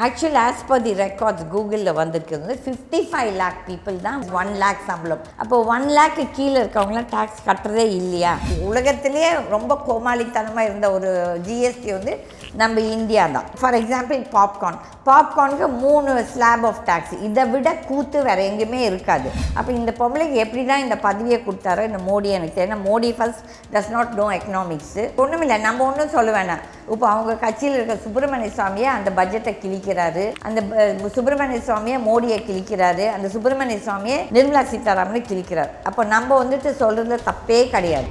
Actual as per the records கூகுளில் வந்திருக்கிறது fifty five lakh people தான் ஒன் லேக் சம்பளம். அப்போ ஒன் லேக்கு கீழே இருக்கவங்களாம் டேக்ஸ் கட்டுறதே இல்லையா? உலகத்திலேயே ரொம்ப கோமாளித்தனமாக இருந்த ஒரு ஜிஎஸ்டி வந்து நம்ம இந்தியா தான். ஃபார் எக்ஸாம்பிள் பாப்கார்ன் பாப்கார்னுக்கு மூணு ஸ்லாப் ஆஃப் டேக்ஸ் இதை விட கூத்து வேறு எங்கேயுமே இருக்காது. அப்போ இந்த பொம்பளைக்கு எப்படி தான் இந்த பதவியை கொடுத்தாரோ இந்த மோடி எனக்கு தெரியும். ஏன்னா Modi first does not know economics ஒன்றும் இல்லை நம்ம ஒன்றும் சொல்ல வேணாம். இப்போ அவங்க கட்சியில் இருக்க சுப்பிரமணிய சுவாமியை அந்த பட்ஜெட்டை கிழிக்கிறாரு. அந்த சுப்பிரமணிய சுவாமியை மோடியை கிழிக்கிறாரு. அந்த சுப்பிரமணிய சுவாமியை நிர்மலா சீதாராமனை கிழிக்கிறார். அப்போ நம்ம வந்துட்டு சொல்கிறதுல தப்பே கிடையாது.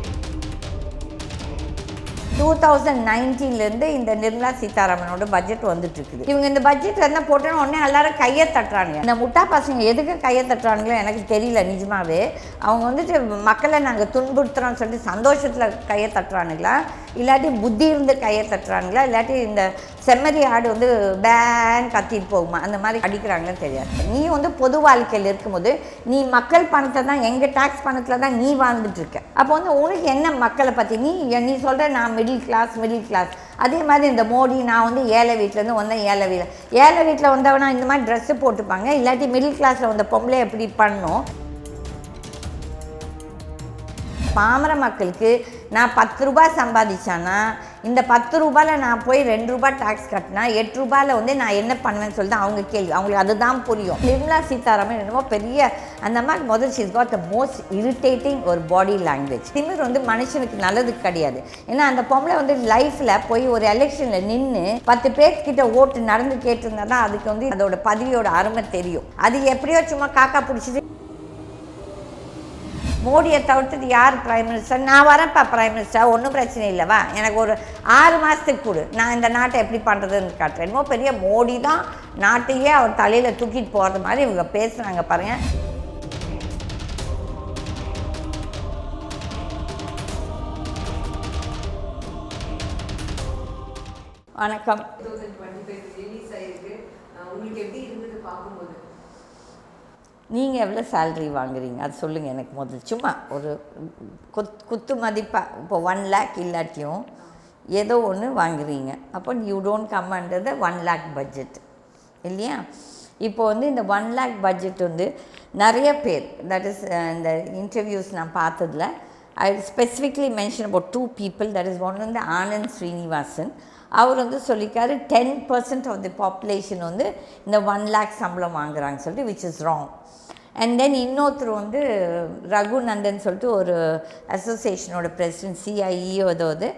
டூ தௌசண்ட் நைன்டீன்லேருந்து இந்த நிர்மலா சீதாராமனோட பட்ஜெட் வந்துட்டு இருக்குது இவங்க இந்த பட்ஜெட் என்ன போட்டோன்னு உடனே எல்லாரும் கையை தட்டுறானுங்க. இந்த முட்டா பசங்க எதுக்கு கையை தட்டுறானுங்களோ எனக்கு தெரியல நிஜமாவே. அவங்க வந்துட்டு மக்களை நாங்கள் துன்புறுத்துறோம்னு சொல்லிட்டு சந்தோஷத்தில் கையை தட்டுறானுங்களா? இல்லாட்டி புத்தி இருந்து கையை தட்டுறாங்களா? இல்லாட்டி இந்த செம்மறி ஆடு வந்து பேன் கத்திட்டு போகுமா? அந்த மாதிரி அடிக்கிறாங்கன்னு தெரியாது. நீ வந்து பொது வாழ்க்கையில் இருக்கும்போது நீ மக்கள் பணத்தை தான் எங்கள் டேக்ஸ் பணத்தில் தான் நீ வாழ்ந்துட்டு இருக்க அப்போ வந்து உனக்கு என்ன மக்களை பற்றி நீ நீ சொல்கிற நான் மிடில் கிளாஸ் மிடில் கிளாஸ் அதே மாதிரி இந்த மோடி நான் வந்து ஏழை வீட்டிலேருந்து வந்தேன் ஏழை வீட்டில் ஏழை வீட்டில் வந்தவனா இந்த மாதிரி ட்ரெஸ்ஸு போட்டுப்பாங்க. இல்லாட்டி மிடில் கிளாஸில் வந்த பொம்பளை எப்படி பண்ணும் பாமர மக்களுக்கு நான் பத்து ரூபாய் சம்பாதிச்சானா இந்த பத்து ரூபாயில் நான் போய் ரெண்டு ரூபாய் டாக்ஸ் கட்டினா எட்டு ரூபாயில் வந்து நான் என்ன பண்ணுவேன்னு சொல்லிட்டு அவங்க கேள்வி. அவங்களுக்கு அதுதான் புரியும். நிர்மலா சீதாராமன் என்னமோ பெரிய அந்த மாதிரி முதல் she's got the most irritating ஒரு பாடி லாங்குவேஜ் திமிர் வந்து மனுஷனுக்கு நல்லது கிடையாது. ஏன்னா அந்த பொம்பளை வந்து லைஃப்பில் போய் ஒரு எலெக்ஷனில் நின்று பத்து பேர்கிட்ட ஓட்டு நடந்து கேட்டிருந்தா தான் அதுக்கு வந்து அதோட பதவியோட அருமை தெரியும். அது எப்படியோ சும்மா காக்கா பிடிச்சிட்டு மோடியை தவிர்த்துட்டு யார் பிரைம் மினிஸ்டர் நான் வரேன்ப்பா பிரைம் மினிஸ்டர் ஒன்றும் பிரச்சனை இல்லைவா எனக்கு ஒரு ஆறு மாதத்துக்கு கொடு. நான் இந்த நாட்டை எப்படி பண்ணுறதுன்னு காட்டுறேன். என்னமோ பெரிய மோடி தான் நாட்டையே அவர் தலையில் தூக்கிட்டு போகிறது மாதிரி இவங்க பேசுகிறாங்க பாருங்க. வணக்கம். தௌசண்ட் டுவெண்ட்டி ஃபைவ் ரிலீஸ் ஆயிருக்கு அஹ் உங்களுக்கு எப்படி இருந்தது பார்க்கும்போது? நீங்கள் எவ்வளோ சேல்ரி வாங்குறீங்க? அது சொல்லுங்கள் எனக்கு முதல் சும்மா ஒரு குத் குத்து மதிப்பாக இப்போ ஒன் லேக் இல்லாட்டியும் ஏதோ ஒன்று வாங்குறீங்க. அப்போ you don't come under the one lakh budget இல்லையா? இப்போ வந்து இந்த ஒன் லேக் பட்ஜெட் வந்து நிறைய பேர் தட் இஸ் இந்த இன்டர்வியூஸ் நான் பார்த்ததில் I specifically mention about two people that is one வந்து ஆனந்த் ஸ்ரீனிவாசன். அவர் வந்து சொல்லிக்காரு ten percent of the population வந்து இந்த ஒன் லேக் சம்பளம் வாங்குறாங்க சொல்லிட்டு which is wrong and then இன்னொருத்தர் வந்து ரகுநந்தன் சொல்லிட்டு ஒரு அசோசியேஷனோட பிரசிடென்ட் சிஐஇஓ ஏதோ இது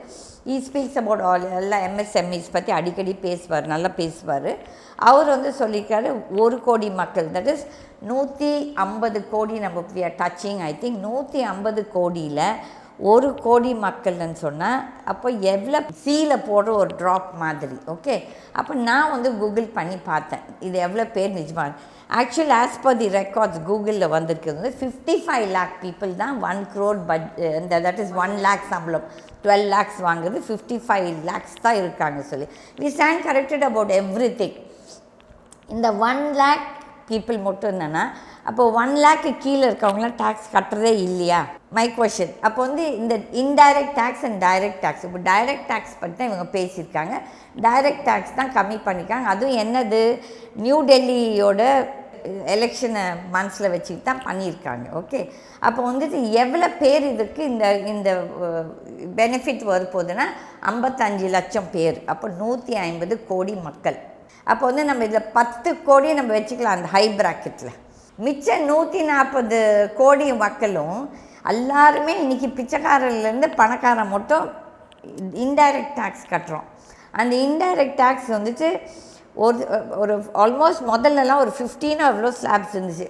ஈ ஸ்பீக்ஸ் அபவுட் ஆல் எல்லா எம்எஸ்எம்இஸ் பற்றி அடிக்கடி பேசுவார் நல்லா பேசுவார். அவர் வந்து சொல்லியிருக்காரு ஒரு கோடி மக்கள் தட் இஸ் நூற்றி ஐம்பது கோடி நம்ம டச்சிங் ஐ திங்க் நூற்றி ஐம்பது கோடியில் ஒரு கோடி மக்கள்னு சொன்னால் அப்போ எவ்வளோ சீல போடுற ஒரு ட்ராப் மாதிரி ஓகே அப்போ நான் வந்து கூகுள் பண்ணி பார்த்தேன். இது எவ்வளோ பேர் நிஜமாக actual as per the records கூகுளில் வந்திருக்கிறது வந்து ஃபிஃப்டி ஃபைவ் லேக் பீப்புள் தான் ஒன் க்ரோட் பட் இந்த தட் இஸ் ஒன் லேக் சம்பளம். டுவெல் லேக்ஸ் வாங்குறது ஃபிஃப்டி ஃபைவ் லேக்ஸ் தான் இருக்காங்க சொல்லி. We stand corrected about everything இந்த ஒன் லேக் பீப்புள் மட்டும் என்னென்னா அப்போ ஒன் லேக்கு கீழே இருக்கவங்களாம் டேக்ஸ் கட்டுறதே இல்லையா? மை கொஷின் அப்போ வந்து இந்த indirect tax and direct tax இப்போ டைரக்ட் டேக்ஸ் பற்றி தான் இவங்க பேசியிருக்காங்க. டைரக்ட் டேக்ஸ் தான் கம்மி பண்ணியிருக்காங்க. அதுவும் என்னது? நியூ டெல்லியோட எலெக்ஷனை மனசில் வச்சுக்கிட்டு தான் பண்ணியிருக்காங்க. ஓகே அப்போ வந்துட்டு எவ்வளோ பேர் இதுக்கு இந்த இந்த பெனிஃபிட் வரப்போகுதுன்னா ஐம்பத்தஞ்சு லட்சம் பேர். அப்போ நூற்றி ஐம்பது கோடி மக்கள். அப்போ வந்து நம்ம இதில் பத்து கோடி நம்ம வச்சுக்கலாம் அந்த ஹை ப்ராக்கெட்டில் மிச்ச நூற்றி நாற்பது கோடி மக்களும் எல்லாருமே இன்றைக்கி பிச்சைக்காரர்லேருந்து பணக்காரன் மட்டும் இன்டைரக்ட் டேக்ஸ் கட்டுறோம். அந்த இன்டைரக்ட் டேக்ஸ் வந்துட்டு ஒரு ஒரு ஆல்மோஸ்ட் முதல்லலாம் ஒரு ஃபிஃப்டீன் அவ்வளோ ஸ்லாப்ஸ் இருந்துச்சு.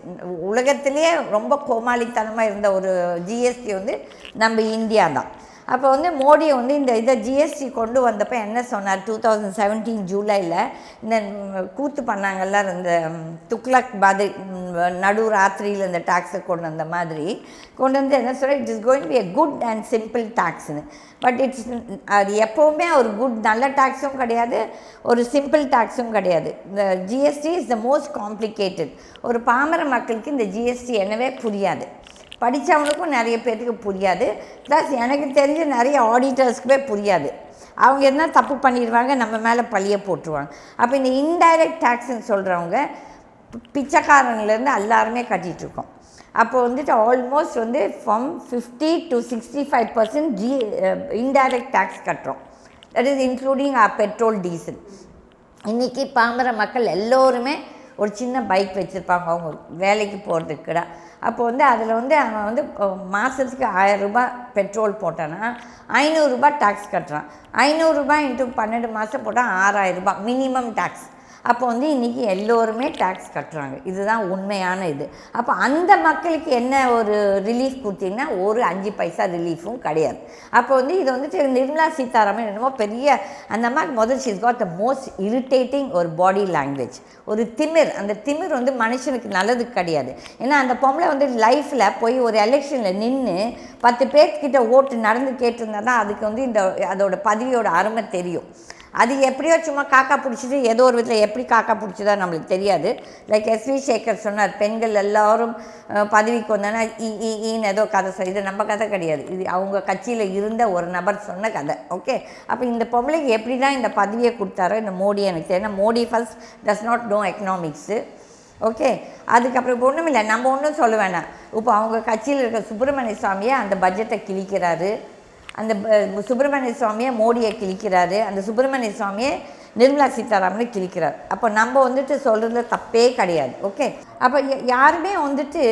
உலகத்துலேயே ரொம்ப கோமாளித்தனமாக இருந்த ஒரு ஜிஎஸ்டி வந்து நம்ம இந்தியா தான். அப்போ வந்து மோடி வந்து இந்த இதை ஜிஎஸ்டி கொண்டு வந்தப்போ என்ன சொன்னார்? டூ தௌசண்ட் செவன்டீன் ஜூலையில் இந்த கூத்து பண்ணாங்கல்ல இந்த துக்லக் துக்ளக் நடு ராத்திரியில் இந்த டாக்ஸை கொண்டு வந்த மாதிரி. கொண்டு வந்து என்ன சொல்ல it is going be a good and simple டாக்ஸ்னு but it's அது எப்போவுமே ஒரு குட் நல்ல டாக்ஸும் கிடையாது ஒரு சிம்பிள் டாக்ஸும் கிடையாது. இந்த GST is the most complicated ஒரு பாமர மக்களுக்கு இந்த ஜிஎஸ்டி என்னவே புரியாது. படித்தவனுக்கும் நிறைய பேருக்கு புரியாது. ப்ளஸ் எனக்கு தெரிஞ்ச நிறைய ஆடிட்டர்ஸ்க்குமே புரியாது. அவங்க என்ன தப்பு பண்ணிடுவாங்க நம்ம மேலே பழிய போட்டுருவாங்க. அப்போ இந்த இன்டைரக்ட் டேக்ஸ்ன்னு சொல்கிறவங்க பிச்சைக்காரங்கலேருந்து எல்லாருமே கட்டிகிட்ருக்கோம் அப்போ வந்துட்டு ஆல்மோஸ்ட் வந்து from fifty to sixty five percent G indirect tax கட்டுறோம். That is including uh petrol diesel இன்றைக்கி பாமர மக்கள் எல்லோருமே ஒரு சின்ன பைக் வச்சுருப்பாங்க. அவங்க வேலைக்கு போகிறதுக்கு கூட அப்போ வந்து அதில் வந்து அவன் வந்து மாதத்துக்கு ஆயிரம் ரூபாய் பெட்ரோல் போட்டான்னா ஐநூறுரூபா டேக்ஸ் கட்டுறான். ஐநூறுரூபா இன்ட்டு பன்னெண்டு மாதம் போட்டால் ஆறாயிரம் ரூபாய் மினிமம் டேக்ஸ் அப்போ வந்து இன்றைக்கி எல்லோருமே டேக்ஸ் கட்டுறாங்க. இதுதான் உண்மையான இது. அப்போ அந்த மக்களுக்கு என்ன ஒரு ரிலீஃப் கொடுத்தீங்கன்னா ஒரு அஞ்சு பைசா ரிலீஃபும் கிடையாது. அப்போ வந்து இது வந்துட்டு நிர்மலா சீதாராமன் என்னமோ பெரிய அந்த மாதிரி முதல் she's got the most irritating ஒரு பாடி லாங்குவேஜ் ஒரு திமிர். அந்த திமிர் வந்து மனுஷனுக்கு நல்லது கிடையாது. ஏன்னா அந்த பொம்பளை வந்து லைஃப்பில் போய் ஒரு எலெக்ஷனில் நின்று பத்து பேர்கிட்ட ஓட்டு நடந்து கேட்டிருந்தா தான் அதுக்கு வந்து இந்த அதோட பதவியோட அருமை தெரியும். அது எப்படியோ சும்மா காக்கா பிடிச்சிட்டு ஏதோ ஒரு விதத்தில் எப்படி காக்கா பிடிச்சதா நம்மளுக்கு தெரியாது. லைக் எஸ் வி சேகர் சொன்னார் பெண்கள் எல்லாரும் பதவிக்கு வந்தோன்னா ஈ ஈன்னு ஏதோ கதை சொல் இது நம்ம கதை கிடையாது. இது அவங்க கட்சியில் இருந்த ஒரு நபர் சொன்ன கதை. ஓகே அப்போ இந்த பொம்பளைக்கு எப்படி தான் இந்த பதவியை கொடுத்தாரோ இந்த மோடி எனக்கு தெரியும். Modi first does not know economics okay அதுக்கப்புறம் ஒன்றும் இல்லை நம்ம ஒன்றும் சொல்ல வேணாம். இப்போ அவங்க கட்சியில் இருக்க சுப்பிரமணிய சுவாமியே அந்த பட்ஜெட்டை கிழிக்கிறாரு. அந்த சுப்பிரமணிய சுவாமியை மோடியை கிழிக்கிறாரு. அந்த சுப்பிரமணிய சுவாமியை நிர்மலா சீதாராமனை கிழிக்கிறார். அப்போ நம்ம வந்துட்டு சொல்கிறதுல தப்பே கிடையாது. ஓகே? அப்போ யாருமே வந்துட்டு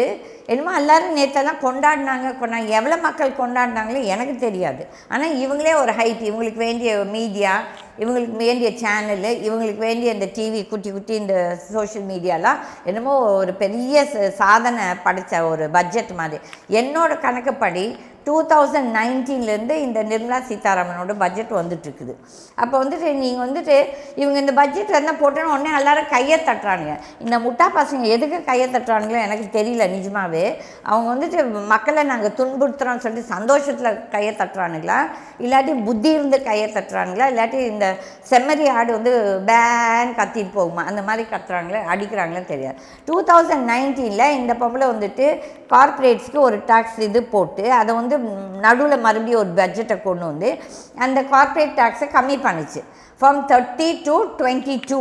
என்னமோ எல்லாரும் நேற்றெல்லாம் கொண்டாடினாங்க கொண்டாங்க எவ்வளோ மக்கள் கொண்டாடினாங்களோ எனக்கு தெரியாது. ஆனால் இவங்களே ஒரு ஹைட் இவங்களுக்கு வேண்டிய மீடியா இவங்களுக்கு வேண்டிய சேனலு இவங்களுக்கு வேண்டிய இந்த டிவி குட்டி குட்டி இந்த சோஷியல் மீடியாலாம் என்னமோ ஒரு பெரிய சாதனை படைச்ச ஒரு பட்ஜெட் மாதிரி. என்னோடய கணக்குப்படி டூ தௌசண்ட் நைன்டீன்லேருந்து இந்த நிர்மலா சீதாராமனோட பட்ஜெட் வந்துட்டுருக்குது. அப்போ வந்துட்டு நீங்கள் வந்துட்டு இவங்க இந்த பட்ஜெட்டில் என்ன போட்டோன்னு உடனே எல்லாரும் கையை தட்டுறானுங்க. இந்த முட்டா பசங்க எதுக்கு கையை தட்டுறானுங்களோ எனக்கு தெரியல நிஜமாகவே அவங்க வந்துட்டு மக்களை நாங்கள் துன்புறுத்துறோம்னு சொல்லிட்டு சந்தோஷத்தில் கையை தட்டுறானுங்களா? இல்லாட்டி புத்தி இருந்து கையை தட்டுறானுங்களா? இல்லாட்டி இந்த செம்மறி ஆடு வந்து பேன் கத்திட்டு போகுமா? அந்த மாதிரி கத்துறாங்களே? அடிக்கிறாங்களே தெரியாது. டூ தௌசண்ட் நைன்டீனில் இந்த பொம்பளை வந்துட்டு கார்ப்பரேட்ஸ்க்கு ஒரு டாக்ஸ் இது போட்டு அதை வந்து வந்து நடுவில் மறுபடியும் ஒரு பட்ஜெட்டை கொண்டு வந்து அந்த கார்ப்பரேட் டேக்ஸை கம்மி பண்ணுச்சு. From thirty to twenty two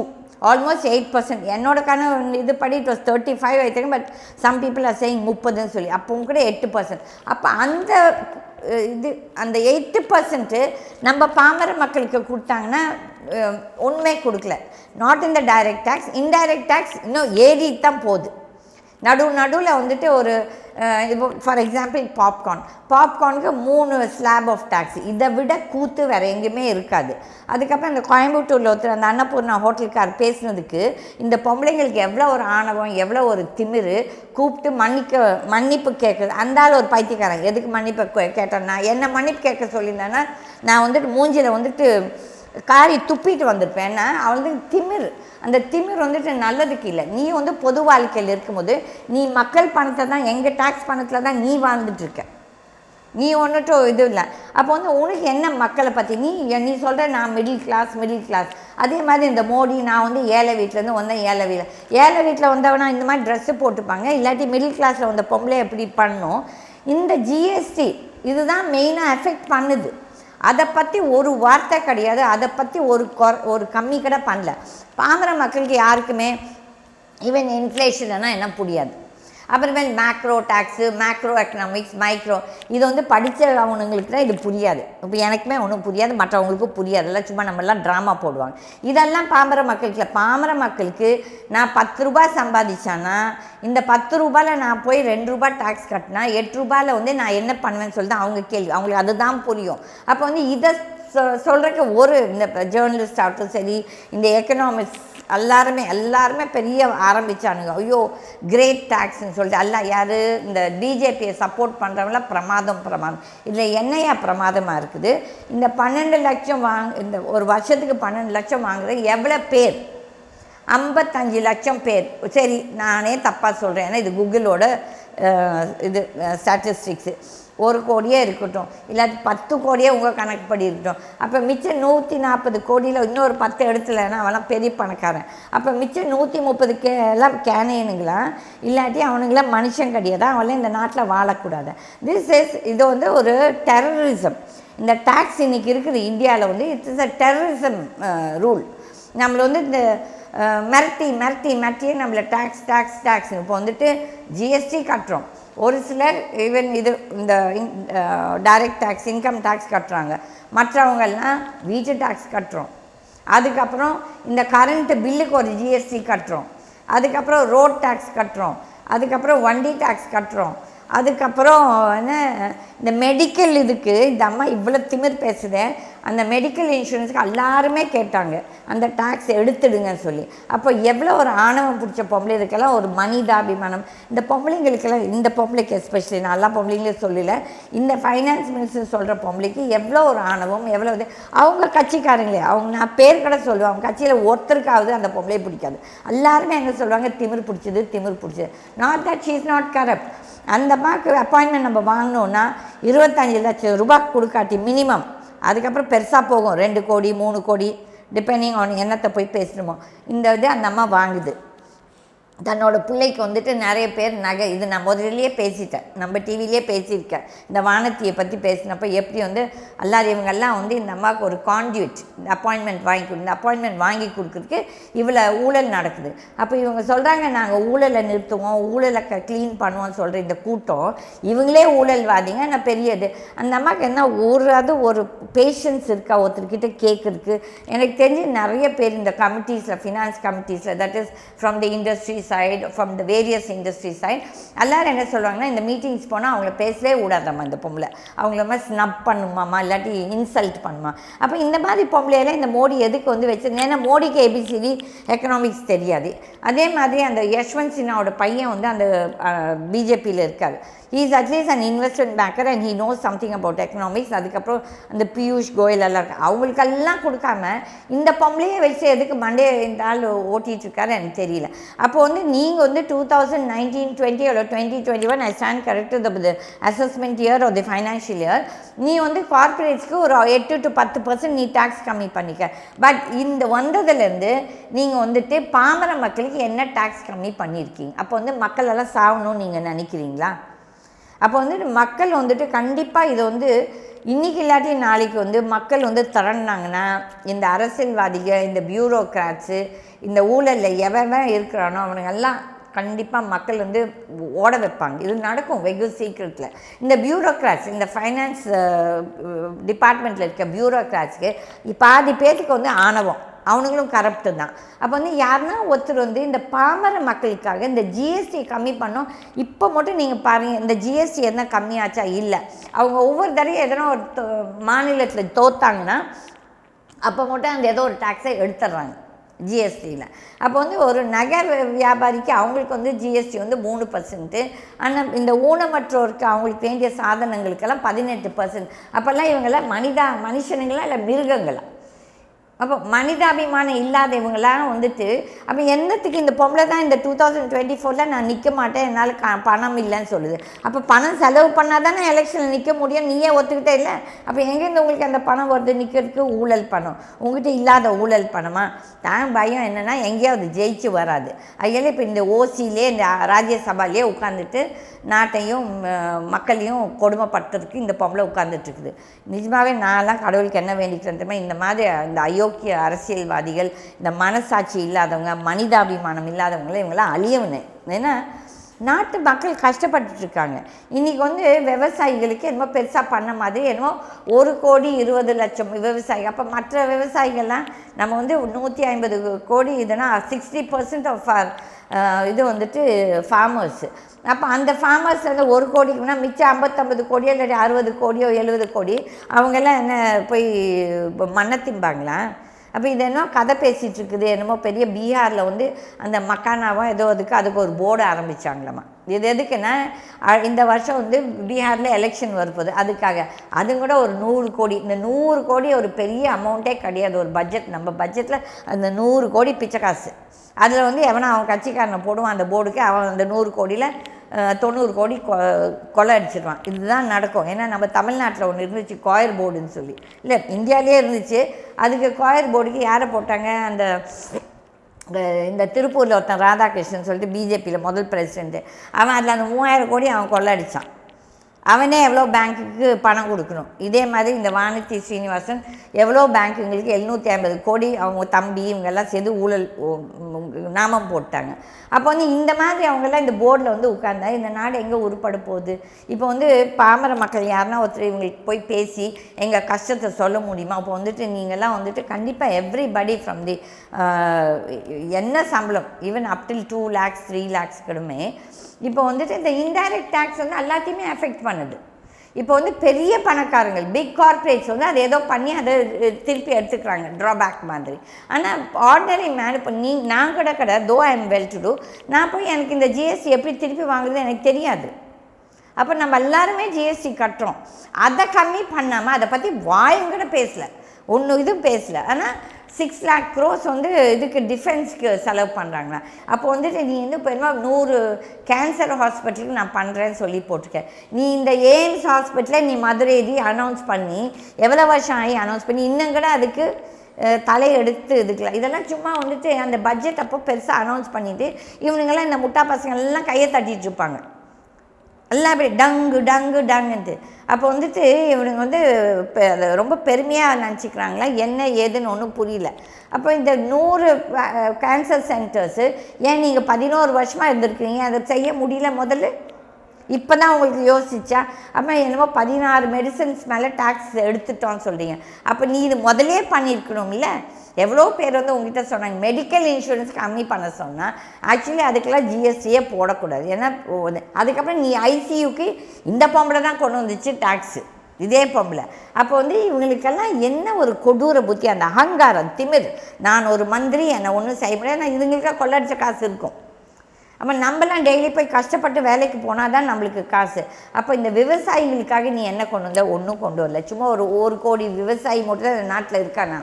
almost eight percent என்னோட கணக்கு இது படி it was thirty five I think but some people are saying முப்பதுன்னு சொல்லி. அப்பவும் கூட எட்டு பர்சன்ட் அப்போ அந்த இது அந்த எயிட்டு பர்சன்ட்டு நம்ம பாமர மக்களுக்கு கொடுத்தாங்கன்னா உண்மை கொடுக்கல. Not in the direct tax indirect tax இன்னும் ஏறிட்டு தான் போகுது. நடு நடுவில் வந்துட்டு ஒரு இப்போ ஃபார் எக்ஸாம்பிள் பாப்கார்ன் பாப்கார்னுக்கு மூணு ஸ்லாப் ஆஃப் டேக்ஸ் இதை விட கூத்து வேறு எங்கேயுமே இருக்காது. அதுக்கப்புறம் இந்த கோயம்புத்தூரில் ஒருத்தர் அந்த அன்னபூர்ணா ஹோட்டலுக்கார் பேசுனதுக்கு இந்த பொம்பளைங்களுக்கு எவ்வளோ ஒரு ஆணவம் எவ்வளோ ஒரு திமிரு கூப்பிட்டு மன்னிக்க மன்னிப்பு கேட்குறது. அந்த ஒரு பைத்தியக்காரன். எதுக்கு மன்னிப்பு கே- கேட்டேன்னா? என்ன மன்னிப்பு கேட்க சொல்லியிருந்தேன்னா நான் வந்துட்டு மூஞ்சியில் வந்துட்டு காரி துப்பிட்டு வந்திருப்பேன். ஏன்னா அவளுக்கு திமிர். அந்த திமிர் வந்துட்டு நல்லதுக்கு இல்லை. நீ வந்து பொது வாழ்க்கையில் இருக்கும்போது நீ மக்கள் பணத்தை தான் எங்கள் டேக்ஸ் பணத்தில் தான் நீ வாழ்ந்துட்டுருக்க நீ ஒன்றுட்டும் இது இல்லை. அப்போ வந்து உனக்கு என்ன மக்களை பற்றி நீ நீ சொல்கிற நான் மிடில் கிளாஸ் மிடில் கிளாஸ் அதே மாதிரி இந்த மோடி நான் வந்து ஏழை வீட்டிலேருந்து வந்தேன் ஏழை வீட்டில் ஏழை வீட்டில் வந்தவனா இந்த மாதிரி ட்ரெஸ்ஸு போட்டுப்பாங்க. இல்லாட்டி மிடில் கிளாஸில் வந்த பொம்பளை எப்படி பண்ணும் இந்த ஜிஎஸ்டி இதுதான் மெயினாக எஃபெக்ட் பண்ணுது. அதை பற்றி ஒரு வார்த்தை கிடையாது. அதை பற்றி ஒரு கொர ஒரு கம்மி கூட பண்ணல. பாமர மக்களுக்கு யாருக்குமே ஈவன் இன்ஃப்ளேஷன்னா என்ன புரியாது. அப்புறமேல் macro tax macro economics micro இது வந்து படித்த அவனுங்களுக்கு தான் இது புரியாது. இப்போ எனக்குமே ஒன்றும் புரியாது மற்றவங்களுக்கும் புரியாது. எல்லாம் சும்மா நம்மளாம் ட்ராமா போடுவாங்க. இதெல்லாம் பாமர மக்களுக்கு பாமர மக்களுக்கு நான் பத்து ரூபாய் சம்பாதிச்சானா இந்த பத்து ரூபாயில் நான் போய் ரெண்டு ரூபாய் டேக்ஸ் கட்டினா எட்டு ரூபாயில் வந்து நான் என்ன பண்ணுவேன்னு சொல்லிட்டு அவங்க கேள்வி. அவங்களுக்கு அதுதான் புரியும். அப்போ வந்து இதை சொ சொல்கிறக்கு ஒரு இந்த ஜேர்னலிஸ்ட் ஆகட்டும் சரி இந்த எக்கனாமிக்ஸ் எல்லாருமே எல்லாருமே பெரிய ஆரம்பிச்சானுங்க. ஐயோ கிரேட் டேக்ஸ்னு சொல்லிட்டு எல்லாம் யார்? இந்த பிஜேபியை சப்போர்ட் பண்ணுறவங்களாம் பிரமாதம் பிரமாதம். இதில் என்னையா பிரமாதமாக இருக்குது? இந்த பன்னெண்டு லட்சம் வாங் இந்த ஒரு வருஷத்துக்கு பன்னெண்டு லட்சம் வாங்குற எவ்வளோ பேர்? ஐம்பத்தஞ்சு லட்சம் பேர். சரி நானே தப்பாக சொல்கிறேன் ஏன்னா இது கூகுளோட இது ஸ்டாட்டிஸ்டிக்ஸு ஒரு கோடியே இருக்கட்டும். இல்லாட்டி பத்து கோடியே உங்கள் கணக்குப்படி இருக்கட்டும். அப்போ மிச்சம் நூற்றி நாற்பது கோடியில் இன்னொரு பத்து எடுத்துலன்னா அவன்லாம் பெரிய பணக்காரன். அப்போ மிச்சம் நூற்றி முப்பது கே எல்லாம் கேனையனுங்களா? இல்லாட்டி அவனுங்களாம் மனுஷன் கிடையாது. அவன்லாம் இந்த நாட்டில் வாழக்கூடாது. திஸ் இஸ் இது வந்து ஒரு டெரரிசம் இந்த டேக்ஸ் இன்னைக்கு இருக்குது இந்தியாவில் வந்து it's is a terrorism rule நம்மளை வந்து இந்த மிரட்டி மிரட்டி மிரட்டியே நம்மளை டேக்ஸ் டேக்ஸ் டேக்ஸ் இப்போ வந்துட்டு ஜிஎஸ்டி கட்டுறோம். ஒரு சிலர் ஈவன் இது இந்த டைரக்ட் டேக்ஸ் இன்கம் டேக்ஸ் கட்டுறாங்க. மற்றவங்கெல்லாம் வீட்டு டேக்ஸ் கட்டுறோம். அதுக்கப்புறம் இந்த கரண்ட்டு பில்லுக்கு ஒரு ஜிஎஸ்டி கட்டுறோம். அதுக்கப்புறம் ரோட் டேக்ஸ் கட்டுறோம். அதுக்கப்புறம் வண்டி டேக்ஸ் கட்டுறோம். அதுக்கப்புறம் என்ன இந்த மெடிக்கல் இதுக்கு இந்த அம்மா இவ்வளோ திமிர் பேசுதேன் அந்த மெடிக்கல் இன்சூரன்ஸுக்கு எல்லாருமே கேட்டாங்க. அந்த டேக்ஸ் எடுத்துடுங்கன்னு சொல்லி. அப்போ எவ்வளோ ஒரு ஆணவம் பிடிச்ச பொம்பளை இதுக்கெல்லாம் ஒரு மனிதாபிமானம். இந்த பொம்பளைங்களுக்கெல்லாம் இந்த பொம்பளைக்கு எஸ்பெஷலி நான் எல்லா பொம்பளைங்களும் சொல்லல. இந்த ஃபைனான்ஸ் மினிஸ்டர் சொல்கிற பொம்பளைக்கு எவ்வளோ ஒரு ஆணவம் எவ்வளோ இது. அவங்க கட்சிக்காரங்களே அவங்க நான் பேர் கூட சொல்லுவேன். அவங்க கட்சியில் ஒருத்தருக்காவது அந்த பொம்பளையை பிடிக்காது. எல்லாருமே என்ன சொல்லுவாங்க திமிர் பிடிச்சது திமிர் பிடிச்சது. Not that she is not corrupt அந்த அம்மாவுக்கு அப்பாயின்மெண்ட் நம்ம வாங்கினோன்னா இருபத்தஞ்சி லட்சம் ரூபாய் கொடுக்காட்டி மினிமம் அதுக்கப்புறம் பெருசாக போகும். ரெண்டு கோடி மூணு கோடி டிபெண்டிங் ஆன் என்னத்தை போய் பேசணுமோ. இந்த இது அந்த அம்மா வாங்குது. தன்னோட பிள்ளைக்கு வந்துட்டு நிறைய பேர் நகை இது நான் முதல்லையே பேசிட்டேன். நம்ம டிவிலேயே பேசியிருக்கேன். இந்த வானத்தியை பற்றி பேசினப்போ எப்படி வந்து எல்லாரும் இவங்கெல்லாம் வந்து இந்த அம்மாவுக்கு ஒரு கான்டியூட் இந்த அப்பாயின்மெண்ட் வாங்கி கொடு இந்த அப்பாயின்மெண்ட் வாங்கி கொடுக்குறதுக்கு இவ்வளோ ஊழல் நடக்குது. அப்போ இவங்க சொல்கிறாங்க நாங்கள் ஊழலை நிறுத்துவோம் ஊழலை க க்ளீன் பண்ணுவோம்னு சொல்கிற இந்த கூட்டம் இவங்களே ஊழல்வாதிங்க நான் பெரியது. அந்த அம்மாவுக்கு என்ன ஒரு அது ஒரு பேஷன்ஸ் இருக்கா ஒருத்தர்கிட்ட கேட்குறதுக்கு? எனக்கு தெரிஞ்சு நிறைய பேர் இந்த கமிட்டிஸில் finance கமிட்டிஸில் that is from the industries side from the various industry side எல்லாரும் என்ன சொல்கிறாங்கன்னா இந்த மீட்டிங்ஸ் போனால் அவங்கள பேசவே விடாதம்மா இந்த பொம்பளை. அவங்கள மாதிரி ஸ்னப் பண்ணுமாம்மா இல்லாட்டி இன்சல்ட் பண்ணுமா. அப்போ இந்த மாதிரி பொம்பளையெல்லாம் இந்த மோடி எதுக்கு வந்து வச்சுருந்தேன் ஏன்னா மோடிக்கு ஏபிசிடி எக்கனாமிக்ஸ் தெரியாது. அதே மாதிரி அந்த யஷ்வந்த் சின்ஹாவோட பையன் வந்து அந்த பிஜேபியில் இருக்கார். Is is at least and investment banker and he knows something about economics அதுக்கப்புறம் அந்த பியூஷ் கோயல் எல்லாம் இருக்கு அவங்களுக்கெல்லாம் கொடுக்காம இந்த பொம்பளையே வச்சு எதுக்கு மண்டே இந்த ஆள் ஓட்டிகிட்டு இருக்காரு எனக்கு தெரியல. அப்போ வந்து நீங்கள் வந்து டூ தௌசண்ட் நைன்டீன் டுவெண்ட்டி ஒரு twenty twenty one I stand correct the assessment year ஒரு தி ஃபைனான்ஷியல் இயர் நீ வந்து கார்பரேட்ஸ்க்கு ஒரு எட்டு டு பத்து பர்சன்ட் நீ டேக்ஸ் கம்மி பண்ணிக்க. பட் இந்த வந்ததுலேருந்து நீங்கள் வந்துட்டு பாமர மக்களுக்கு என்ன டேக்ஸ் கம்மி பண்ணியிருக்கீங்க அப்போ வந்து மக்கள் எல்லாம் சாகணும்னு நீங்கள் நினைக்கிறீங்களா? அப்போ வந்துட்டு மக்கள் வந்துட்டு கண்டிப்பாக இதை வந்து இன்றைக்கி இல்லாட்டி நாளைக்கு வந்து மக்கள் வந்து திரண்டாங்கன்னா இந்த அரசியல்வாதிகள் இந்த பியூரோக்ராட்ஸு இந்த ஊழலில் எவன் இருக்கிறானோ அவனுங்கெல்லாம் கண்டிப்பாக மக்கள் வந்து ஓட வைப்பாங்க. இது நடக்கும் வெகு சீக்கிரத்தில். இந்த பியூரோக்ராட்ஸ் இந்த ஃபைனான்ஸ் டிபார்ட்மெண்ட்டில் இருக்க பியூரோக்ராட்ஸ்க்கு பாதி பேர்த்துக்கு வந்து ஆணவம். அவனுங்களும் கரப்டு தான். அப்போ வந்து யாருன்னா ஒருத்தர் வந்து இந்த பாமர மக்களுக்காக இந்த ஜிஎஸ்டி கம்மி பண்ணோம். இப்போ மட்டும் நீங்கள் பாருங்கள் இந்த ஜிஎஸ்டி என்ன கம்மியாச்சா இல்லை. அவங்க ஒவ்வொரு தடவையும் எதனா ஒரு மாநிலத்தில் தோத்தாங்கன்னா அப்போ மட்டும் அந்த ஏதோ ஒரு டேக்ஸை எடுத்துடுறாங்க ஜிஎஸ்டியில் அப்போ வந்து ஒரு நகர் வியாபாரிக்கு அவங்களுக்கு வந்து ஜிஎஸ்டி வந்து மூணு பர்சன்ட்டு ஆனால் இந்த ஊனமற்றோருக்கு அவங்களுக்கு வேண்டிய சாதனங்களுக்கெல்லாம் பதினெட்டு பர்சன்ட் அப்போல்லாம் இவங்கெல்லாம் மனிதா மனுஷனுங்களா இல்லை மிருகங்களா? அப்போ மனிதாபிமானம் இல்லாத இவங்களாம் வந்துட்டு அப்போ என்னத்துக்கு இந்த பொம்பளை தான் இந்த டூ தௌசண்ட் டுவெண்ட்டி ஃபோரில் நான் நிற்க மாட்டேன் என்னால் க பணம் இல்லைன்னு சொல்லுது. அப்போ பணம் செலவு பண்ணால் தானே எலெக்ஷனில் நிற்க முடியும் நீயே ஒத்துக்கிட்டே இல்லை? அப்போ எங்கேருந்து உங்களுக்கு அந்த பணம் வருது? நிற்கிறதுக்கு ஊழல் பணம். உங்ககிட்ட இல்லாத ஊழல் பணமா? தான் பயம் என்னென்னா எங்கேயாவது ஜெயிச்சு வராது. அதனால இப்போ இந்த ஓசியிலே இந்த ராஜ்யசபாலே உட்காந்துட்டு நாட்டையும் மக்களையும் கொடுமைப்படுத்துறதுக்கு இந்த பொம்பளை உட்காந்துட்டு இருக்குது. நிஜமாகவே நான்லாம் கடவுளுக்கு என்ன வேண்டிக்கிறேன் இந்த மாதிரி இந்த அயோக்கிய அரசியல்வாதிகள் இந்த மனசாட்சி இல்லாதவங்க மனிதாபிமானம் இல்லாதவங்கள இவங்களாம் அழியவனு. ஏன்னா நாட்டு மக்கள் கஷ்டப்பட்டுட்டு இருக்காங்க இன்றைக்கி வந்து விவசாயிகளுக்கு என்னமோ பெருசாக பண்ண மாதிரி என்னமோ ஒரு கோடி இருபது லட்சம் விவசாயி. அப்போ மற்ற விவசாயிகள்லாம் நம்ம வந்து நூற்றி ஐம்பது கோடி இதுனா சிக்ஸ்டி பர்சன்ட் ஆஃப் இது வந்துட்டு ஃபார்மர்ஸு அப்போ அந்த ஃபார்மர்ஸ் வந்து ஒரு கோடிக்குனா மிச்சம் ஐம்பத்தொம்பது கோடியோ இல்லாட்டி அறுபது கோடியோ எழுபது கோடி அவங்கெல்லாம் என்ன போய் மண்ணை திம்பாங்களா? அப்போ இது என்ன கதை பேசிகிட்டு இருக்குது. என்னமோ பெரிய பீகாரில் வந்து அந்த மக்கானாவோ ஏதோ அதுக்கு அதுக்கு ஒரு போர்டு ஆரம்பித்தாங்களாமா இது எதுக்குன்னா இந்த வருஷம் வந்து பீகாரில் எலெக்ஷன் வரப்போகுது அதுக்காக. அது கூட ஒரு நூறு கோடி. இந்த நூறு கோடி ஒரு பெரிய அமௌண்ட்டே கிடையாது. ஒரு பட்ஜெட் நம்ம பட்ஜெட்டில் அந்த நூறு கோடி பிச்சை காசு. அதில் வந்து எவனா அவன் கட்சிக்காரனை போடுவான் அந்த போர்டுக்கு அவன் அந்த நூறு கோடியில் தொண்ணூறு கோடி கொ கொலை அடிச்சிடுவான் இதுதான் நடக்கும். ஏன்னா நம்ம தமிழ்நாட்டில் ஒன்று இருந்துச்சு கோயர் போர்டுன்னு சொல்லி. இல்லை இந்தியாவிலே இருந்துச்சு. அதுக்கு கோயர் போர்டுக்கு யாரை போட்டாங்க? அந்த இந்த திருப்பூரில் ஒருத்தன் ராதாகிருஷ்ணன் சொல்லிட்டு பிஜேபியில் முதல் பிரசிடென்ட்டு அவன் அதில் அந்த மூவாயிரம் கோடி அவன் கொள்ளடிச்சான். அவனே எவ்வளோ பேங்க்குக்கு பணம் கொடுக்கணும். இதே மாதிரி இந்த வானதி ஸ்ரீனிவாசன் எவ்வளோ பேங்க்குங்களுக்கு எழுநூற்றி ஐம்பது கோடி அவங்க தம்பி இவங்கெல்லாம் சேர்ந்து ஊழல் நாமம் போட்டாங்க. அப்போ வந்து இந்த மாதிரி அவங்கெல்லாம் இந்த போர்டில் வந்து உட்கார்ந்தா இந்த நாடு எங்கே உருப்பட போகுது? இப்போ வந்து பாமர மக்கள் யாருன்னா ஒருத்தர் இவங்களுக்கு போய் பேசி எங்கள் கஷ்டத்தை சொல்ல முடியுமா? அப்போ வந்துட்டு நீங்கள்லாம் வந்துட்டு கண்டிப்பாக எவ்ரிபடி ஃப்ரம் தி என்ன சம்பளம்? Even up till two lakhs three lakhs கூடமே இப்போ வந்துட்டு இந்த இன்டைரக்ட் டேக்ஸ் வந்து எல்லாத்தையுமே அஃபெக்ட் பண்ணுது. இப்போ வந்து பெரிய பணக்காரங்கள் பிக் கார்ப்பரேட்ஸ் வந்து அதை ஏதோ பண்ணி அதை திருப்பி எடுத்துக்கிறாங்க ட்ராபேக் மாதிரி. ஆனால் ஆர்டினரி மேன் இப்போ நீ நான் கூட கடை though I am well to do நான் போய் எனக்கு இந்த ஜிஎஸ்டி எப்படி திருப்பி வாங்குறது எனக்கு தெரியாது. அப்போ நம்ம எல்லாருமே ஜிஎஸ்டி கட்டுறோம். அதை கம்மி பண்ணாமல் அதை பற்றி வாயும் கூட பேசலை. ஒன்றும் இதுவும் பேசலை. ஆனால் சிக்ஸ் லேக் க்ரோஸ் வந்து இதுக்கு டிஃபென்ஸ்க்கு செலவு பண்ணுறாங்களா அப்போ வந்துட்டு நீ வந்து பெருமா நூறு கேன்சர் ஹாஸ்பிட்டலுக்கு நான் பண்ணுறேன்னு சொல்லி போட்டிருக்கேன். நீ இந்த எய்ம்ஸ் ஹாஸ்பிட்டலில் நீ மதுரை அனௌன்ஸ் பண்ணி எவ்வளோ வருஷம் ஆகி அனௌன்ஸ் பண்ணி இன்னும் கூட அதுக்கு தலையெடுத்து இதுக்கலாம் இதெல்லாம் சும்மா வந்துட்டு அந்த பட்ஜெட் அப்போ பெருசாக அனௌன்ஸ் பண்ணிவிட்டு இவனுங்கெல்லாம் இந்த முட்டா பசங்கள்லாம் கையை தட்டிட்டு இருப்பாங்க. எல்லாம் அப்படி டங்கு டங்கு டங்குது அப்போ வந்துட்டு இவனுங்க வந்து இப்போ அதை ரொம்ப பெருமையாக நினச்சிக்கிறாங்களா? என்ன ஏதுன்னு ஒன்றும் புரியல. அப்போ இந்த நூறு கேன்சர் சென்டர்ஸு ஏன் நீங்கள் பதினோரு வருஷமாக இருந்திருக்கிறீங்க? அதை செய்ய முடியல முதல்ல? இப்போ தான் உங்களுக்கு யோசிச்சா? அப்போ என்னமோ பதினாறு மெடிசன்ஸ் மேலே டேக்ஸ் எடுத்துட்டோம்னு சொல்கிறீங்க அப்போ நீ இது முதலே பண்ணியிருக்கணும்ல? எவ்வளோ பேர் வந்து உங்ககிட்ட சொன்னாங்க மெடிக்கல் இன்சூரன்ஸ் கம்மி பண்ண சொன்னால் ஆக்சுவலி அதுக்கெல்லாம் ஜிஎஸ்டியே போடக்கூடாது. ஏன்னா அதுக்கப்புறம் நீ ஐசியூக்கு இந்த பொம்பளை தான் கொண்டு வந்துச்சு டேக்ஸு இதே பொம்பளை. அப்போ வந்து இவங்களுக்கெல்லாம் என்ன ஒரு கொடூர புத்தி அந்த அகங்காரம் திமிர். நான் ஒரு மந்திரி என்னை ஒன்றும் செய்ய முடியாது. நான் இதுங்களுக்காக கொள்ளடிச்ச காசு இருக்கும். அப்போ நம்மலாம் டெய்லி போய் கஷ்டப்பட்டு வேலைக்கு போனால் தான் நம்மளுக்கு காசு. அப்போ இந்த விவசாயிகளுக்காக நீ என்ன கொண்டு வந்த? ஒன்றும் கொண்டு வரல. சும்மா ஒரு ஒரு கோடி விவசாயி மட்டும் தான் இந்த நாட்டில் இருக்கானா?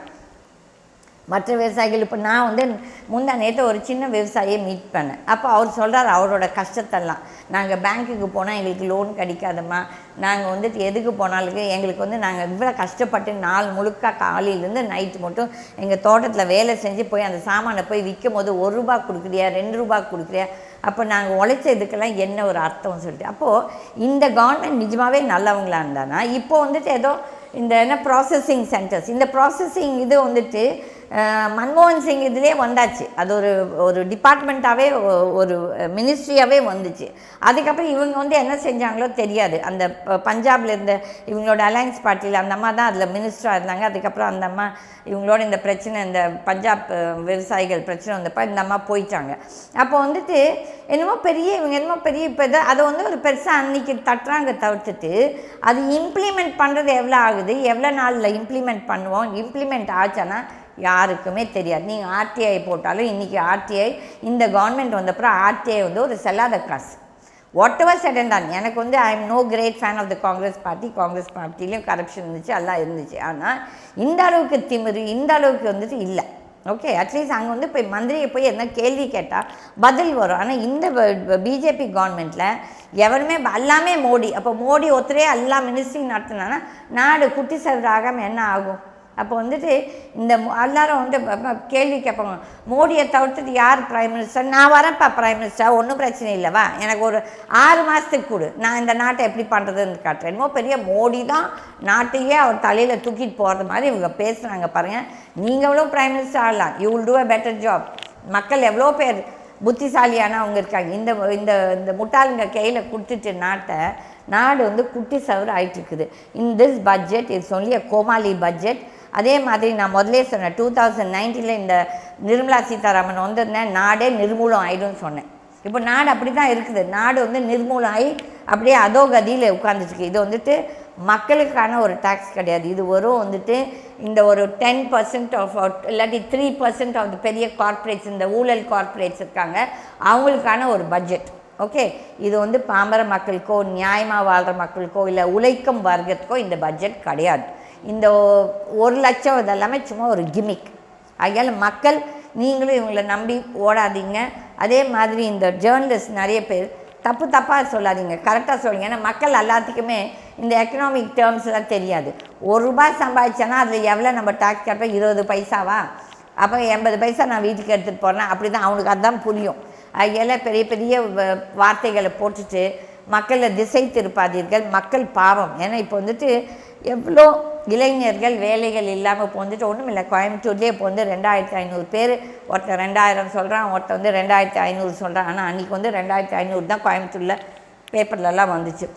மற்ற விவசாயிகள் இப்போ நான் வந்து முந்தா நேற்று ஒரு சின்ன விவசாயியை மீட் பண்ணேன். அப்போ அவர் சொல்கிறார் அவரோட கஷ்டத்தெல்லாம். நாங்கள் பேங்க்குக்கு போனால் எங்களுக்கு லோன் கிடைக்காதம்மா. நாங்கள் வந்துட்டு எதுக்கு போனாலுக்கு எங்களுக்கு வந்து நாங்கள் இவ்வளோ கஷ்டப்பட்டு நாள் முழுக்க காலையிலேருந்து நைட்டு மட்டும் எங்கள் தோட்டத்தில் வேலை செஞ்சு போய் அந்த சாமானை போய் விற்கும் போது ஒரு ரூபா கொடுக்குறியா ரெண்டு ரூபா கொடுக்குறியா? அப்போ நாங்கள் உழைச்ச இதுக்கெல்லாம் என்ன ஒரு அர்த்தம்னு சொல்லிட்டு. அப்போது இந்த கவர்மெண்ட் நிஜமாகவே நல்லவங்களா இருந்தானா? இப்போ வந்துட்டு ஏதோ இந்த என்ன ப்ராசஸிங் சென்டர்ஸ் இந்த ப்ராசஸிங் இது வந்துட்டு மன்மோகன் சிங் இதுலேயே வந்தாச்சு. அது ஒரு ஒரு டிபார்ட்மெண்ட்டாகவே ஒரு மினிஸ்ட்ரியாகவே வந்துச்சு. அதுக்கப்புறம் இவங்க வந்து என்ன செஞ்சாங்களோ தெரியாது. அந்த பஞ்சாபில் இருந்த இவங்களோட அலையன்ஸ் பார்ட்டியில் அந்த அம்மா தான் அதில் மினிஸ்டராக இருந்தாங்க. அதுக்கப்புறம் அந்த அம்மா இவங்களோட இந்த பிரச்சனை இந்த பஞ்சாப் விவசாயிகள் பிரச்சனை வந்தப்போ இந்த அம்மா போயிட்டாங்க. அப்போ வந்துட்டு என்னமோ பெரிய இவங்க என்னமோ பெரிய இப்போ இதை அதை வந்து ஒரு பெருசாக அன்னைக்கு தட்டுறாங்க தவிர்த்துட்டு அது இம்ப்ளிமெண்ட் பண்ணுறது எவ்வளோ ஆகுது? எவ்வளோ நாளில் இம்ப்ளிமெண்ட் பண்ணுவோம்? இம்ப்ளிமெண்ட் ஆச்சானா யாருக்குமே தெரியாது. நீங்கள் ஆர்டிஐ போட்டாலும் இன்றைக்கி ஆர்டிஐ இந்த கவர்மெண்ட் வந்தப்புறம் ஆர்டிஐ வந்து ஒரு செல்லாத காசு. வாட் எவர் செகண்ட் தான் எனக்கு வந்து I am no great fan of the Congress party Congress பார்ட்டிலையும் corruption இருந்துச்சு எல்லாம் இருந்துச்சு. ஆனால் இந்த அளவுக்கு திமிரு இந்த அளவுக்கு வந்துட்டு இல்லை. ஓகே அட்லீஸ்ட் அங்கே வந்து போய் மந்திரியை போய் என்ன கேள்வி கேட்டால் பதில் வரும். ஆனால் இந்த பிஜேபி கவர்மெண்ட்டில் எவருமே எல்லாமே மோடி. அப்போ மோடி ஒருத்தரே எல்லா மினிஸ்ட்ரியும் நடத்தினான்னா நாடு குட்டி சதுர ஆகாமல் என்ன ஆகும்? அப்போ வந்துட்டு இந்த எல்லாரும் வந்து கேள்வி கேட்பாங்க. மோடியை தவிர்த்துட்டு யார் பிரைம் மினிஸ்டர் நான் வரேன்ப்பா பிரைம் மினிஸ்டர் ஒன்றும் பிரச்சனை இல்லைவா எனக்கு ஒரு ஆறு மாதத்துக்கு கொடு. நான் இந்த நாட்டை எப்படி பண்ணுறதுன்னு காட்டுறேன். என்னமோ பெரிய மோடி தான் நாட்டையே அவர் தலையில் தூக்கிட்டு போகிறது மாதிரி இவங்க பேசுகிறாங்க பாருங்கள் நீங்களும் பிரைம் மினிஸ்டர் ஆகலாம். You will do a better job மக்கள் எவ்வளோ பேர் புத்திசாலியானவங்க இருக்காங்க. இந்த இந்த இந்த முட்டாளுங்க கையில் கொடுத்துட்டு நாட்டை நாடு வந்து குட்டி சவறு ஆகிட்டு இருக்குது. In this budget it's only a Comali budget அதே மாதிரி நான் முதலே சொன்னேன் டூ தௌசண்ட் நைன்டீனில் இந்த நிர்மலா சீதாராமன் வந்திருந்தேன் நாடே நிர்மூலம் ஆயிடும்னு சொன்னேன். இப்போ நாடு அப்படி தான் இருக்குது. நாடு வந்து நிர்மூலம் ஆகி அப்படியே அதோ கதியில் உட்காந்துருக்கு இது வந்துட்டு மக்களுக்கான ஒரு டேக்ஸ் கிடையாது. இது வரும் வந்துட்டு இந்த ஒரு டென் பர்சன்ட் ஆஃப் இல்லாட்டி த்ரீ பர்சன்ட் ஆஃப் பெரிய கார்ப்பரேட்ஸ் இந்த ஊழல் கார்ப்பரேட்ஸ் இருக்காங்க. அவங்களுக்கான ஒரு பட்ஜெட் ஓகே இது வந்து பாமர மக்களுக்கோ நியாயமாக வாழ்கிற மக்களுக்கோ இல்லை உழைக்கும் வர்க்கத்துக்கோ இந்த பட்ஜெட் கிடையாது. இந்த ஒரு லட்சம் இதெல்லாமே சும்மா ஒரு கிமிக் ஆகையால் மக்கள் நீங்களும் இவங்களை நம்பி ஓடாதீங்க. அதே மாதிரி இந்த ஜேர்னலிஸ்ட் நிறைய பேர் தப்பு தப்பாக சொல்லாதீங்க. கரெக்டாக சொல்லுங்க. ஏன்னா மக்கள் எல்லாத்துக்குமே இந்த எக்கனாமிக் டேர்ம்ஸ்லாம் தெரியாது. ஒரு ரூபாய் சம்பாதிச்சோன்னா அதில் எவ்வளோ நம்ம டேக்ஸ் கட்டுறோம் இருபது பைசாவா? அப்போ எண்பது பைசா நான் வீட்டுக்கு எடுத்துகிட்டு போகிறேன் அப்படி தான் அவனுக்கு அதுதான் புரியும். அதெல்லாம் பெரிய பெரிய வ- வார்த்தைகளை போட்டுட்டு மக்களை திசை திருப்பாதீர்கள். மக்கள் பாவம். ஏன்னா இப்போ வந்துட்டு எவ்வளோ இளைஞர்கள் வேலைகள் இல்லாமல் இப்போ வந்துட்டு ஒன்றும் இல்லை. கோயம்புத்தூர்லேயே இப்போ வந்து ரெண்டாயிரத்தி ஐநூறு பேர். ஒருத்தர் ரெண்டாயிரம் சொல்கிறான் ஒருத்தர் வந்து ரெண்டாயிரத்தி ஐநூறு சொல்கிறான் ஆனால் அன்றைக்கி வந்து ரெண்டாயிரத்தி ஐநூறு தான் கோயம்புத்தூரில் பேப்பர்லலாம் வந்துச்சு.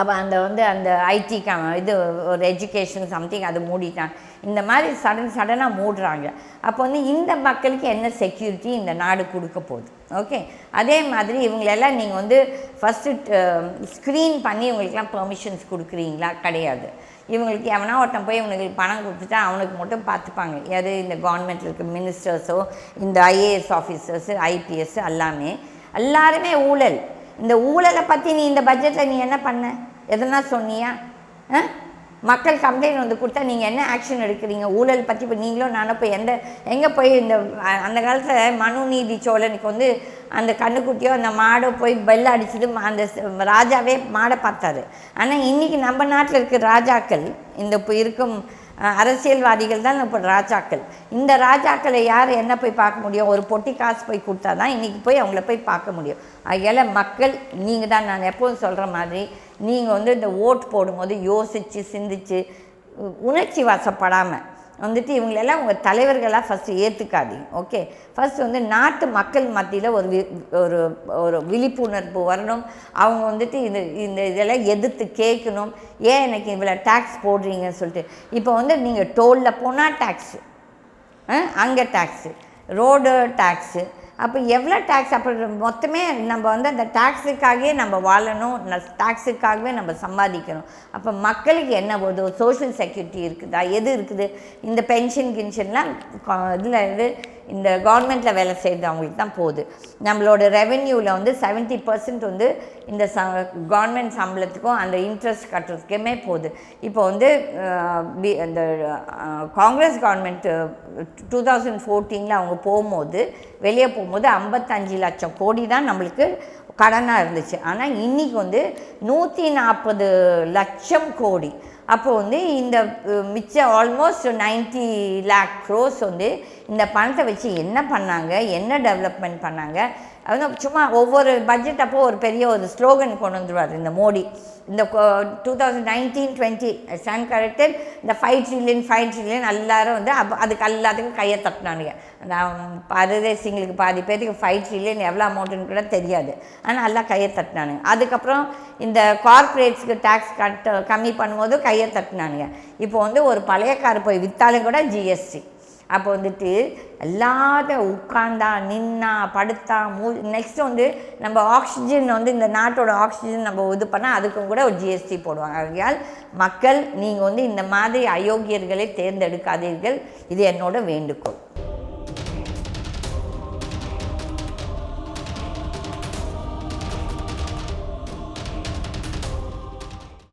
அப்போ அந்த வந்து அந்த ஐடி க இது ஒரு எஜுகேஷன் சம்திங் அது மூடிட்டாங்க இந்த மாதிரி சடன் சடனாக மூடுறாங்க. அப்போ வந்து இந்த மக்களுக்கு என்ன செக்யூரிட்டி இந்த நாடு கொடுக்க போகுது. ஓகே அதே மாதிரி இவங்களெல்லாம் நீங்கள் வந்து ஃபஸ்ட்டு ஸ்க்ரீன் பண்ணி இவங்களுக்கெல்லாம் பெர்மிஷன்ஸ் கொடுக்குறீங்களா? கிடையாது. இவங்களுக்கு எவனா ஒருத்தன் போய் இவனுக்கு பணம் கொடுத்துட்டா அவனுக்கு மட்டும் பார்த்துப்பாங்க. யார்? இந்த கவர்மெண்ட்டில் இருக்க மினிஸ்டர்ஸோ இந்த ஐஏஎஸ் ஆஃபீஸர்ஸு ஐபிஎஸ் எல்லாமே. எல்லாருமே ஊழல். இந்த ஊழலை பற்றி நீ இந்த பட்ஜெட்டில் நீ என்ன பண்ண? எதனா சொன்னியா? ஆ? மக்கள் கம்ப்ளைண்ட் வந்து கொடுத்தா நீங்கள் என்ன ஆக்ஷன் எடுக்கிறீங்க? ஊழல் பற்றி இப்போ நீங்களும் நானும் இப்போ எந்த எங்கே போய் இந்த அந்த காலத்தில் மனு நீதி சோழனுக்கு வந்து அந்த கண்ணுக்குட்டியோ அந்த மாடோ போய் பெல் அடிச்சது அந்த ராஜாவே மாடை பார்த்தாரு. ஆனால் இன்றைக்கி நம்ம நாட்டில் இருக்கிற ராஜாக்கள் இந்த இப்போ இருக்கும் அரசியல்வாதிகள் தான் இப்போ ராஜாக்கள். இந்த ராஜாக்களை யார் என்ன போய் பார்க்க முடியும்? ஒரு பொட்டி காசு போய் கொடுத்தா தான் இன்றைக்கி போய் அவங்கள போய் பார்க்க முடியும். அதில் மக்கள் நீங்கள் தான் நான் எப்போதும் சொல்கிற மாதிரி நீங்கள் வந்து இந்த ஓட் போடும்போது யோசித்து சிந்திச்சு உணர்ச்சி வசப்படாமல் வந்துட்டு இவங்களெல்லாம் உங்கள் தலைவர்களாக ஃபஸ்ட்டு ஏற்றுக்காதீங்க ஓகே ஃபஸ்ட்டு வந்து நாட்டு மக்கள் மத்தியில் ஒரு வி ஒரு ஒரு விழிப்புணர்வு வரணும். அவங்க வந்துட்டு இந்த இந்த இதெல்லாம் எதிர்த்து கேட்கணும். ஏன் எனக்கு இவ்வளோ டேக்ஸ் போடுறீங்கன்னு சொல்லிட்டு. இப்போ வந்து நீங்கள் டோலில் போனால் டேக்ஸு அங்கே டேக்ஸு ரோடு டேக்ஸு அப்போ எவ்வளோ டேக்ஸ் அப்புறம் மொத்தமே நம்ம வந்து அந்த டேக்ஸுக்காகவே நம்ம வாழணும் டேக்ஸுக்காகவே நம்ம சம்பாதிக்கணும். அப்போ மக்களுக்கு என்ன போதும் சோஷியல் செக்யூரிட்டி இருக்குதா? எது இருக்குது? இந்த பென்ஷன் கின்ஷன்லாம் இதில் இது இந்த கவர்மெண்ட்டில் வேலை செய்கிறது அவங்களுக்கு தான் போகுது. நம்மளோட ரெவென்யூவில் வந்து 70% பர்சன்ட் வந்து இந்த ச கவர்மெண்ட் சம்பளத்துக்கும் அந்த இன்ட்ரெஸ்ட் கட்டுறதுக்குமே போகுது. இப்போ வந்து பி- இந்த காங்கிரஸ் கவர்மெண்ட் டூ தௌசண்ட் ஃபோர்டீனில் அவங்க போகும்போது வெளியே போகும்போது ஐம்பத்தஞ்சு லட்சம் கோடி தான் நம்மளுக்கு கடனாக இருந்துச்சு. ஆனால் இன்றைக்கி வந்து நூற்றி நாற்பது லட்சம் கோடி. அப்போ வந்து இந்த மிச்ச மிச்சம் ஆல்மோஸ்ட் 90 லேக் க்ரோஸ் வந்து இந்த பணத்தை வச்சு என்ன பண்ணாங்க என்ன டெவலப்மெண்ட் பண்ணாங்க அவங்க சும்மா ஒவ்வொரு பட்ஜெட் அப்போ ஒரு பெரிய ஒரு ஸ்லோகன் கொண்டு வந்துடுவார் இந்த மோடி. இந்த two thousand nineteen twenty stand corrected இந்த ஃபைவ் ட்ரில்லியன் ஃபைவ் ட்ரில்லியன் எல்லாரும் வந்து அப்போ அதுக்கு எல்லாத்துக்கும் கையை தட்டினானுங்க. நான் பரதேசிங்களுக்கு பாதி பேருக்கு ஃபைவ் ட்ரில்லியன் எவ்வளோ அமௌண்ட்டுன்னு கூட தெரியாது. ஆனால் எல்லாம் கையை தட்டினானுங்க. அதுக்கப்புறம் இந்த கார்ப்பரேட்ஸ்க்கு டேக்ஸ் கட் கம்மி பண்ணும்போது கையை தட்டினானுங்க. இப்போ வந்து ஒரு பழைய கார் போய் விற்றாலும் கூட ஜிஎஸ்டி அப்போ வந்துட்டு எல்லாத்த உட்காந்தா நின்னா படுத்தா மூ நெக்ஸ்ட் வந்து நம்ம ஆக்சிஜன் வந்து இந்த நாட்டோட ஆக்சிஜன் நம்ம இது பண்ணால் அதுக்கும் கூட ஒரு ஜிஎஸ்டி போடுவாங்க. ஆகையால் மக்கள் நீங்கள் வந்து இந்த மாதிரி அயோக்கியர்களை தேர்ந்தெடுக்காதீர்கள். இது என்னோட வேண்டுகோள்.